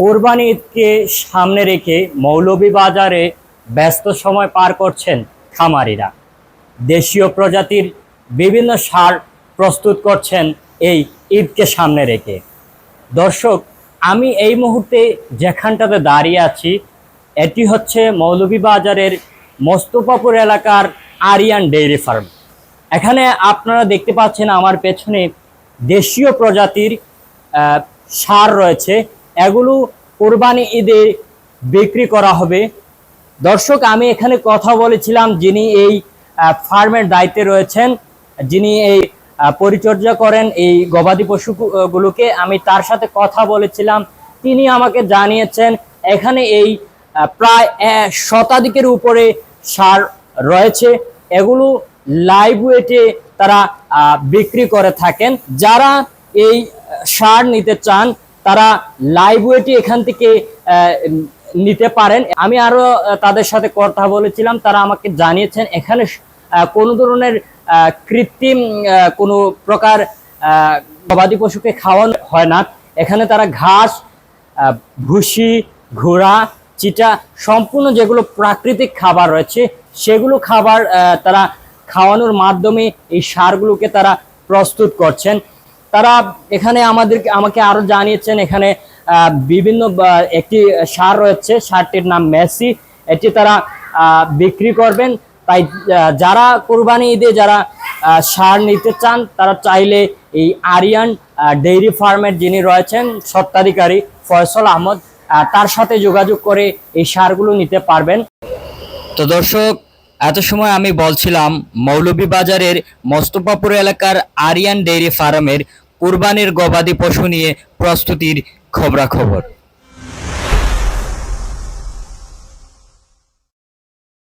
কোরবানি ঈদকে সামনে রেখে মৌলভীবাজারে ব্যস্ত সময় পার করছেন খামারিরা। দেশীয় প্রজাতির বিভিন্ন সার প্রস্তুত করছেন এই ঈদকে সামনে রেখে। দর্শক, আমি এই মুহূর্তে যেখানটাতে দাঁড়িয়ে আছি, এটি হচ্ছে মৌলভীবাজারের মোস্তফাপুর এলাকার আরিয়ান ডেইরি ফার্ম। এখানে আপনারা দেখতে পাচ্ছেন আমার পেছনে দেশীয় প্রজাতির সার রয়েছে। এগুলো কোরবানি ঈদে বিক্রি করা হবে। দর্শক, আমি এখানে কথা বলেছিলাম যিনি এই ফার্মের দায়িত্বে রয়েছেন, যিনি এই পরিচর্যা করেন এই গবাদি পশুগুলোকে। আমি তার সাথে কথা বলেছিলাম, তিনি আমাকে জানিয়েছেন, এখানে এই প্রায় শতাধিকের উপরে সার রয়েছে। এগুলো লাইভ ওয়েটে তারা বিক্রি করে থাকেন। যারা এই সার নিতে চান তারা লাইভ এখান থেকে নিতে পারেন। আমি আরও তাদের সাথে কথা বলেছিলাম, তারা আমাকে জানিয়েছেন, এখানে কোনো ধরনের কৃত্রিম কোনো প্রকার গবাদি পশুকে খাওয়ানো হয় না। এখানে তারা ঘাস ভুসি, ঘোড়া, চিটা, সম্পূর্ণ যেগুলো প্রাকৃতিক খাবার রয়েছে, সেগুলো খাবার তারা খাওয়ানোর মাধ্যমে এই সারগুলোকে তারা প্রস্তুত করছেন। তারা এখানে আমাদের আমাকে আরও জানিয়েছেন এখানে বিভিন্ন একটি সার রয়েছে সারটির নাম মেসি। এটি তারা বিক্রি করবেন। তাই যারা কোরবানি ঈদে যারা সার নিতে চান তারা চাইলে এই আরিয়ান ডেইরি ফার্মের যিনি রয়েছেন স্বত্বাধিকারী ফয়সল আহমদ আহ, তার সাথে যোগাযোগ করে এই সারগুলো নিতে পারবেন। তো দর্শক এত সময় আমি বলছিলাম মৌলভীবাজারের মোস্তফাপুর এলাকার আরিয়ান ডেইরি ফার্মের কুরবানির গবাদি পশু নিয়ে প্রস্তুতির খবরাখবর।